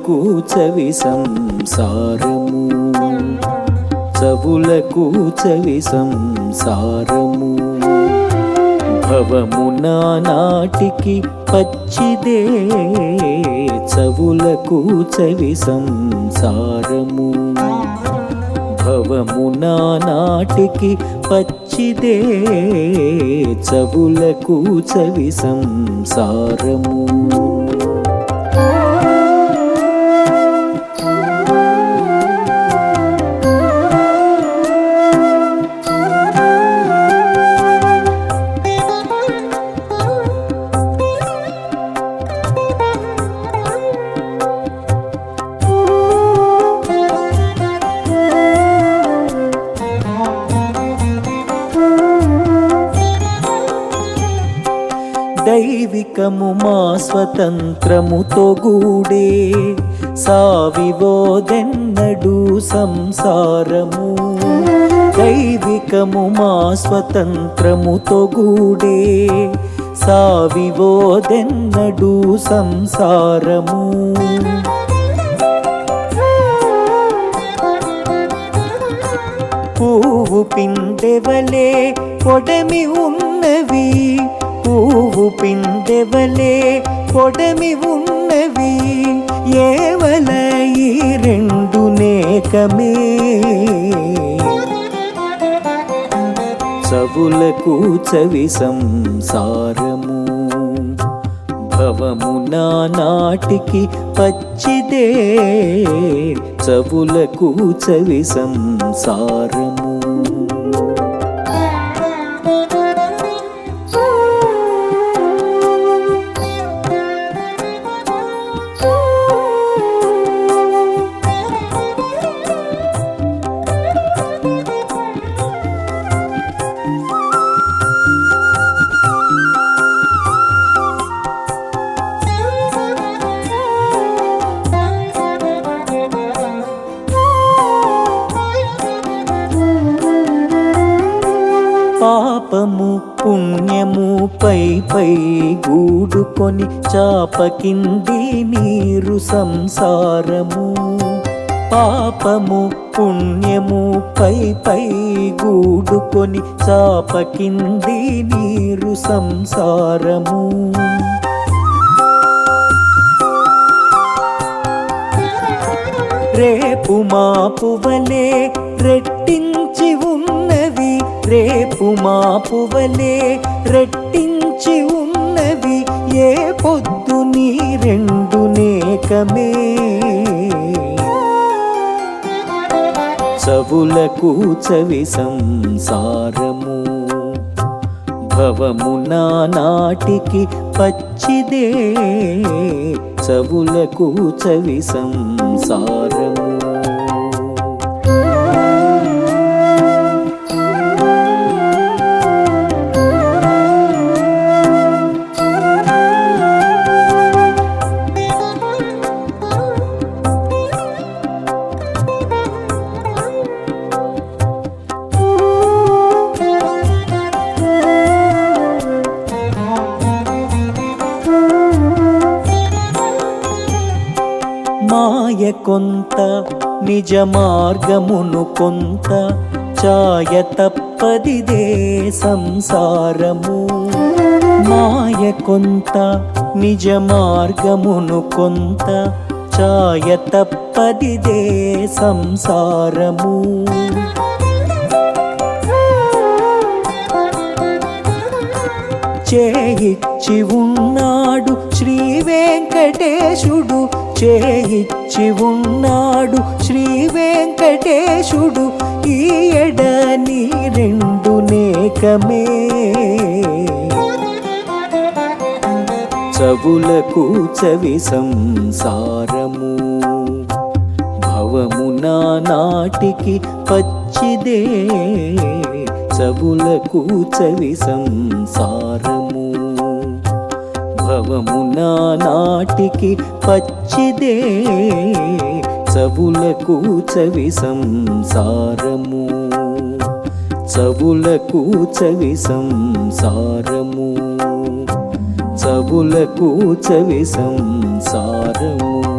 చవులకు చవి సంసారము. చవులకు చవి సంసారము. భవము నానాటికి పచ్చిదే. చవులకు చవి సంసారము. భవము నానాటికి పచ్చిదే. చవులకు చవి సంసారము. దైవికము మా స్వతంత్రముతో గూడే సావివోదెన్నడు సంసారము. దైవికము మా స్వతంత్రముతో గూడే సావివోదెన్నడు సంసారము. పువ్వు పిందెవలే పొడమి ఉన్నవి. పువ్వు పిందెవలే కొడమి ఉన్నవి ఏవల ఈ రెండు నేకమే? చవులకు చవి సంసారము భవము నాటికి పచ్చిదే. చవులకు చవి సంసారము పాపము పుణ్యము పై పై గూడుకొని చాప కింది నీరు సంసారము. పాపము పుణ్యము పై పై గూడుకొని చాప కింది నీరు సంసారము. రేపు మాపువలే రెట్టించ రేపు మా మాపువలే రెట్టించి ఉన్నవి ఏ పొద్దు నీ రెండు నేకమే. చవులకు చవి సంసారము భవము నాటికి పచ్చిదే. చవులకు చవి సంసారము మాయ కొంత నిజ మార్గమును కొంత ఛాయ తప్పదిదే సంసారము. మాయ కొంత నిజ మార్గమును కొంత ఛాయ తప్పదిదే సంసారము. చేయిచ్చి ఉన్నాడు శ్రీ వెంకటేశుడు చేయిచ్చి ఉన్నాడు శ్రీ వెంకటేశుడు. ఈ ఎడ రెండు నేకమే. చవులకు చవి సంసారము. భవము నాటికి పచ్చిదే. చవులకు చవి సంసారము. భవము నాటికి పచ్చిదే. చవులకు చవి సంసారము. చవులకు చవి సంసారము. చవులకు చవి సంసారము.